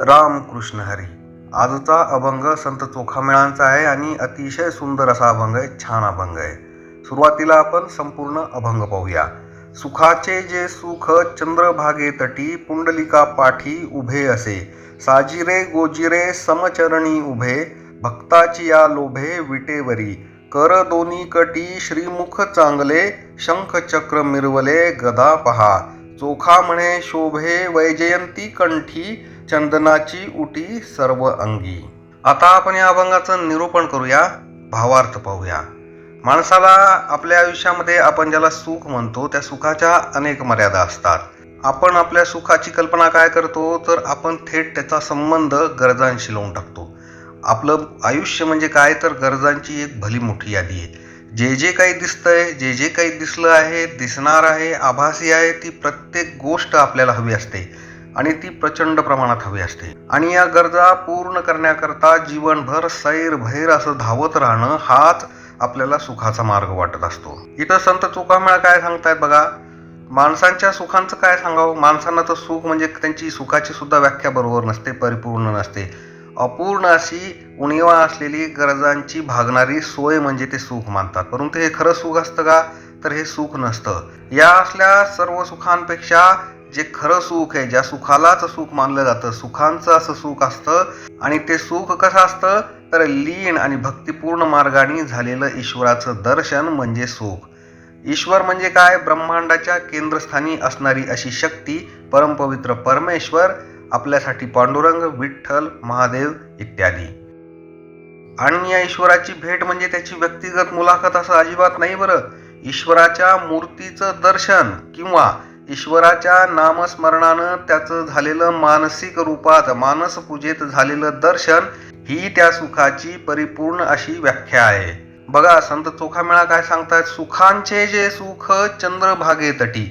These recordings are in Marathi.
रामकृष्ण हरी. आजचा अभंग संत चोखामेळांचा आहे आणि अतिशय सुंदर असा अभंग आहे छान अभंग आहे. सुरुवातीला आपण संपूर्ण अभंग पाहूया. सुखाचे जे सुख चंद्रभागे तटी पुंडलिका पाठी उभे असे. साजिरे गोजिरे समचरणी उभे भक्ताची या लोभे विटेवरी. कर दोन्ही कटी श्रीमुख चांगले शंख चक्र मिरवले गदा पहा. चोखा म्हणे शोभे वैजयंती कंठी चंदनाची उटी सर्व अंगी. आता आपण या अभंगाचं निरूपण करूया भावार्थ पाहूया. माणसाला आपल्या आयुष्यामध्ये आपण ज्याला सुख म्हणतो त्या सुखाच्या अनेक मर्यादा असतात. आपण आपल्या सुखाची कल्पना काय करतो तर आपण थेट त्याचा संबंध गरजांशी लावून टाकतो. आपलं आयुष्य म्हणजे काय तर गरजांची एक भली मोठी यादी आहे. जे जे काही दिसतंय जे जे काही दिसलं आहे दिसणार आहे आभासी आहे ती प्रत्येक गोष्ट आपल्याला हवी असते. आणि ती प्रचंड प्रमाणात हवी असते. आणि या गरजा पूर्ण करण्याकरता जीवनभर सैर भैर असं धावत राहणं हाच आपल्याला सुखाचा मार्ग वाटत असतो. इथं संत चुकामेळा काय सांगतायत बघा? माणसांच्या सुखांचं काय सांगावं? माणसांना तर सुख म्हणजे त्यांची सुखाची सुद्धा व्याख्या बरोबर नसते परिपूर्ण नसते. अपूर्ण अशी उणीवा असलेली गरजांची भागणारी सोय म्हणजे ते सुख मानतात. परंतु हे खरं सुख असतं का? तर हे सुख नसतं. या असल्या सर्व सुखांपेक्षा जे खरं सुख आहे ज्या सुखालाच सुख मानलं जातं सुखांचं असं सुख असतं आणि ते सुख कसं असतं? तर लीन आणि भक्तिपूर्ण मार्गाने झालेलं ईश्वराचं दर्शन म्हणजे सुख. ईश्वर म्हणजे काय? ब्रह्मांडाच्या केंद्रस्थानी असणारी अशी शक्ती परमपवित्र परमेश्वर आपल्यासाठी पांडुरंग विठ्ठल महादेव इत्यादी. आणि या ईश्वराची भेट म्हणजे त्याची व्यक्तिगत मुलाखत असं अजिबात नाही बरं. ईश्वराच्या मूर्तीचं दर्शन किंवा ईश्वराच्या नामस्मरणानं त्याचं झालेलं मानसिक रूपात मानस पूजेत झालेलं दर्शन ही त्या सुखाची परिपूर्ण अशी व्याख्या आहे. बघा संत चोखामेळा काय सांगतात? सुखांचे जे सुख चंद्रभागे तटी.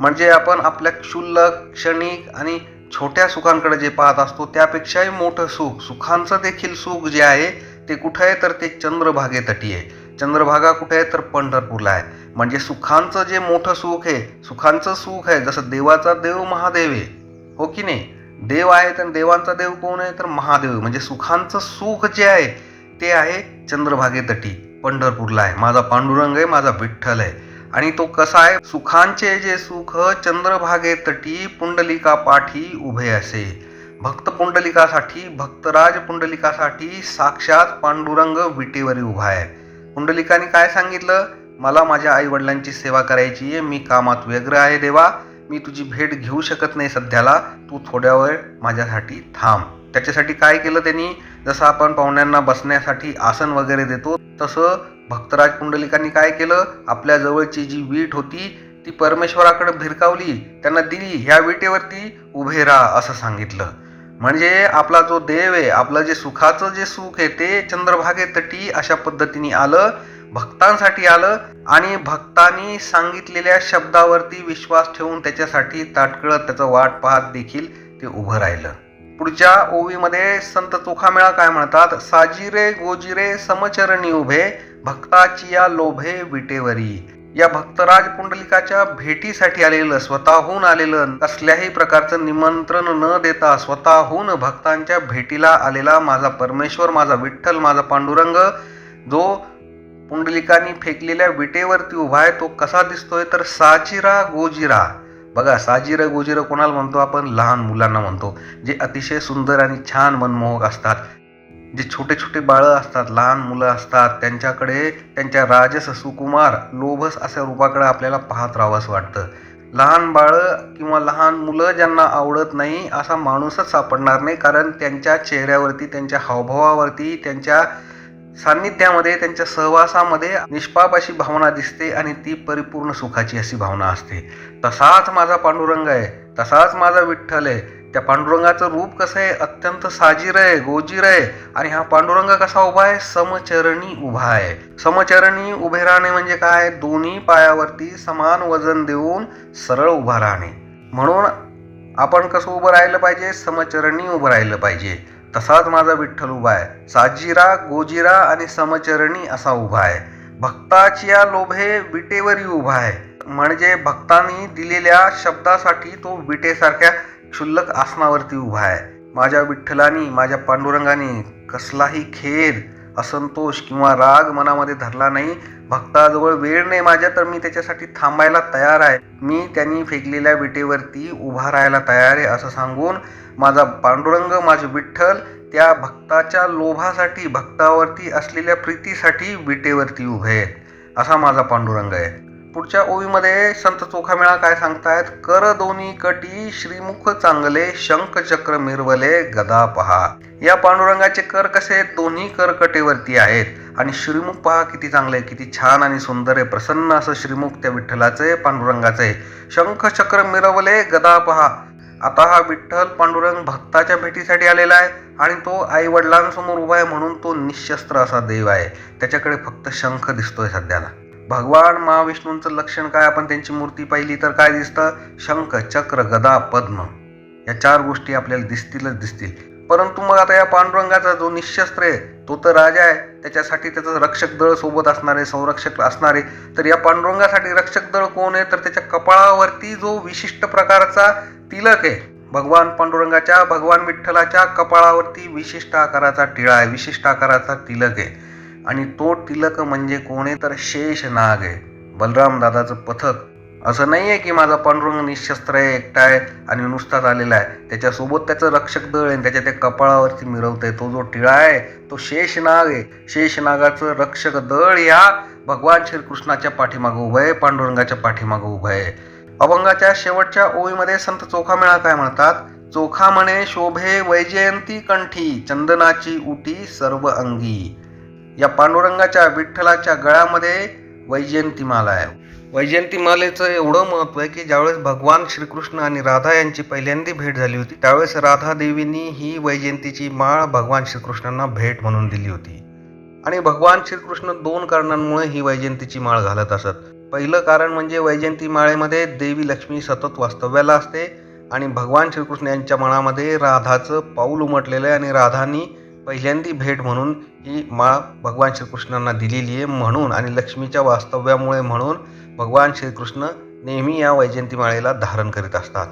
म्हणजे आपण आपल्या क्षुल्लक क्षणिक आणि छोट्या सुखांकडे जे पाहत असतो त्यापेक्षाही मोठं सुख. सुखांचं देखील सुख जे आहे ते कुठं आहे तर ते चंद्रभागे तटी आहे. चंद्रभागा कुठे आहे? तर पंढरपूरला आहे. म्हणजे सुखांचं जे मोठं सुख आहे सुखांचं सुख आहे. जसं देवाचा देव महादेव आहे. हो की नाही? देव आहे तर देवांचा देव कोण आहे? तर महादेव म्हणजे सुखांचं सुख जे आहे ते आहे चंद्रभागे तटी पंढरपूरला आहे. माझा पांडुरंग आहे माझा विठ्ठल आहे. आणि तो कसा आहे? सुखांचे जे सुख चंद्रभागे तटी पुंडलिका पाठी उभे असे. भक्त पुंडलिकासाठी भक्तराज पुंडलिकासाठी साक्षात पांडुरंग विटेवरी उभा आहे. पुंडलिकाने काय सांगितलं? मला माझ्या आई वडिलांची सेवा करायची आहे. मी कामात व्यग्र आहे देवा. मी तुझी भेट घेऊ शकत नाही सध्याला. तू थोड्या वेळ माझ्यासाठी थांब. त्याच्यासाठी काय केलं त्यांनी? जसं आपण पाहुण्यांना बसण्यासाठी आसन वगैरे देतो तसं भक्तराज पुंडलिकांनी काय केलं? आपल्या जवळची जी वीट होती ती परमेश्वराकडे भिरकावली. त्यांना दिली. ह्या विटेवरती उभे राहा असं सांगितलं. म्हणजे आपला जो देव आहे आपलं जे सुखाचं जे सुख आहे ते चंद्रभागे तटी अशा पद्धतीने आलं भक्तांसाठी आलं आणि भक्तांनी सांगितलेल्या शब्दावरती विश्वास ठेवून त्याच्यासाठी ताटकळत त्याचं वाट पाहत देखील ते उभं राहिलं. पुढच्या ओवीमध्ये संत चोखामेळा काय म्हणतात? साजिरे गोजिरे समचरणी उभे भक्ताची या लोभे विटेवरी. या भक्तराज पुंडलिकाच्या भेटीसाठी आलेलं स्वतःहून आलेलं कसल्याही प्रकारचं निमंत्रण न देता स्वतःहून भक्तांच्या भेटीला आलेला माझा परमेश्वर माझा विठ्ठल माझा पांडुरंग जो पुंडलिकांनी फेकलेल्या विटेवरती उभा आहे तो कसा दिसतोय? तर साजिरा गोजिरा. बघा साजिरा गोजिरा कोणाला म्हणतो आपण? लहान मुलांना म्हणतो जे अतिशय सुंदर आणि छान मनमोहक असतात. जे छोटे छोटे बाळं असतात लहान मुलं असतात त्यांच्याकडे त्यांच्या राजस सुकुमार लोभस अशा रूपाकडे आपल्याला पाहत राहावंसं वाटतं. लहान बाळं किंवा लहान मुलं ज्यांना आवडत नाही असा माणूसच सापडणार नाही कारण त्यांच्या चेहऱ्यावरती त्यांच्या हावभावावरती त्यांच्या सान्निध्यामध्ये त्यांच्या सहवासामध्ये निष्पाप अशी भावना दिसते आणि ती परिपूर्ण सुखाची अशी भावना असते. तसाच माझा पांडुरंग आहे तसाच माझा विठ्ठल आहे त्या पांडुरंगाचं रूप कसं आहे? अत्यंत साजीर आहे गोजीर आहे. आणि हा पांडुरंग कसा उभा आहे? समचरणी उभा आहे. समचरणी उभे राहणे म्हणजे काय? दोन्ही पायावरती समान वजन देऊन सरळ उभा राहणे. म्हणून आपण कसं उभं राहिलं पाहिजे? समचरणी उभं राहिलं पाहिजे. तसाच माझा विठ्ठल उभा आहे. साजिरा गोजिरा आणि समचरणी असा उभा आहे. भक्ताच्या लोभे विटेवरी उभा आहे. म्हणजे भक्तांनी दिलेल्या शब्दासाठी तो विटेसारख्या क्षुल्लक आसनावरती उभा आहे. माझ्या विठ्ठलानी माझ्या पांडुरंगाने कसलाही खेद असंतोष किंवा राग मनामध्ये धरला नाही. भक्ताजवळ वेळ नाही माझ्या तर मी त्याच्यासाठी थांबायला तयार आहे. मी त्यांनी फेकलेल्या विटेवरती उभा राहायला तयार आहे असं सांगून माझा पांडुरंग माझे विठ्ठल त्या भक्ताच्या लोभासाठी भक्तावरती असलेल्या प्रीतीसाठी विटेवरती उभे आहेत असा माझा पांडुरंग आहे. पुढच्या ओवीमध्ये संत चोखामेळा काय सांगतायत? कर दोन्ही कटी श्रीमुख चांगले शंख चक्र मिरवले गदा पहा. या पांडुरंगाचे कर कसे? दोन्ही करकटेवरती आहेत. आणि श्रीमुख पहा किती चांगले आहे, किती छान आणि सुंदर आहे. प्रसन्न असं श्रीमुख त्या विठ्ठलाचं आहे पांडुरंगाचं. आहे शंख चक्र मिरवले गदा पहा. आता हा विठ्ठल पांडुरंग भक्ताच्या भेटीसाठी आलेला आहे आणि तो आई वडिलांसमोर उभा आहे म्हणून तो निशस्त्र असा देव आहे. त्याच्याकडे फक्त शंख दिसतोय सध्याला. भगवान महाविष्णूंचं लक्षण काय? आपण त्यांची मूर्ती पाहिली तर काय दिसतं? शंख चक्र गदा पद्म. या चार गोष्टी आपल्याला दिसतीलच दिसतील. परंतु मग आता या पांडुरंगाचा जो निशस्त्र आहे तो तर राजा आहे. त्याच्यासाठी त्याचं रक्षक दळ सोबत असणारे संरक्षक असणारे तर या पांडुरंगासाठी रक्षक दळ कोण आहे? तर त्याच्या कपाळावरती जो विशिष्ट प्रकारचा तिलक आहे भगवान पांडुरंगाच्या भगवान विठ्ठलाच्या कपाळावरती विशिष्ट आकाराचा टिळा आहे विशिष्ट आकाराचा तिलक आहे. आणि तो तिलक म्हणजे कोणी तर शेष नाग आहे. बलराम दादाचं पथक. असं नाही आहे की माझा पांडुरंग निशस्त्र आहे एकटा आहे आणि नुसताच आलेला आहे. त्याच्यासोबत त्याचं रक्षक दळ आहे आणि त्याच्या त्या कपाळावरती मिरवत आहे तो जो टिळा आहे तो शेषनाग आहे. शेषनागाचं रक्षक दळ या भगवान श्रीकृष्णाच्या पाठीमागं उभं आहे पांडुरंगाच्या पाठीमागं उभं आहे. अभंगाच्या शेवटच्या ओळीमध्ये संत चोखामेळा काय म्हणतात? चोखा म्हणे शोभे वैजयंती कंठी चंदनाची उटी सर्व अंगी. या पांडुरंगाच्या विठ्ठलाच्या गळ्यामध्ये वैजयंतीमाला आहे. वैजयंतीमालेचं एवढं महत्त्व आहे की ज्यावेळेस भगवान श्रीकृष्ण आणि राधा यांची पहिल्यांदी भेट झाली होती त्यावेळेस राधा देवींनी ही वैजयंतीची माळ भगवान श्रीकृष्णांना भेट म्हणून दिली होती. आणि भगवान श्रीकृष्ण दोन कारणांमुळे ही वैजयंतीची माळ घालत असत. पहिलं कारण म्हणजे वैजयंती माळेमध्ये देवी लक्ष्मी सतत वास्तव्याला असते आणि भगवान श्रीकृष्ण यांच्या मनामध्ये राधाचं पाऊल उमटलेलं आहे आणि राधानी पहिल्यांदी भेट म्हणून ही माळ भगवान श्रीकृष्णांना दिलेली आहे म्हणून आणि लक्ष्मीच्या वास्तव्यामुळे म्हणून भगवान श्रीकृष्ण नेहमी या वैजयंती माळेला धारण करीत असतात.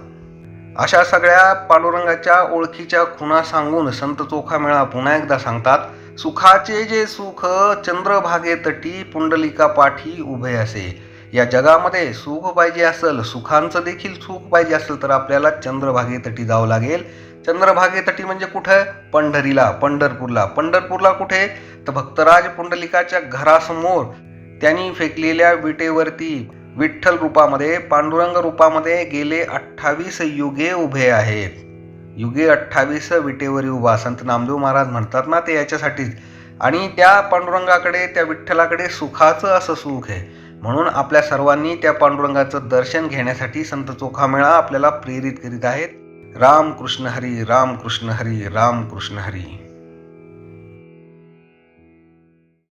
अशा सगळ्या पांडुरंगाच्या ओळखीच्या खुणा सांगून संत चोखामेळा पुन्हा एकदा सांगतात सुखाचे जे सुख चंद्रभागे तटी पुंडलिका पाठी उभे असे. या जगामध्ये सुख पाहिजे असेल सुखांचं देखील सुख पाहिजे असेल तर आपल्याला चंद्रभागेतटी जावं लागेल. चंद्रभागेतटी म्हणजे कुठं? पंढरीला पंढरपूरला. पंढरपूरला कुठे? तर भक्तराज पुंडलिकाच्या घरासमोर त्यांनी फेकलेल्या विटेवरती विठ्ठल रूपामध्ये पांडुरंग रूपामध्ये गेले अठ्ठावीस युगे उभे आहेत. युगे अठ्ठावीस विटेवरी उभा. संत नामदेव महाराज म्हणतात ना ते याच्यासाठीच. आणि त्या पांडुरंगाकडे त्या विठ्ठलाकडे सुखाचं असं सुख आहे. म्हणून आपल्या सर्वांनी त्या पांडुरंगाचं दर्शन घेण्यासाठी संत चोखामेळा आपल्याला प्रेरित करीत आहेत. राम कृष्ण हरी राम कृष्ण हरी राम कृष्ण हरी.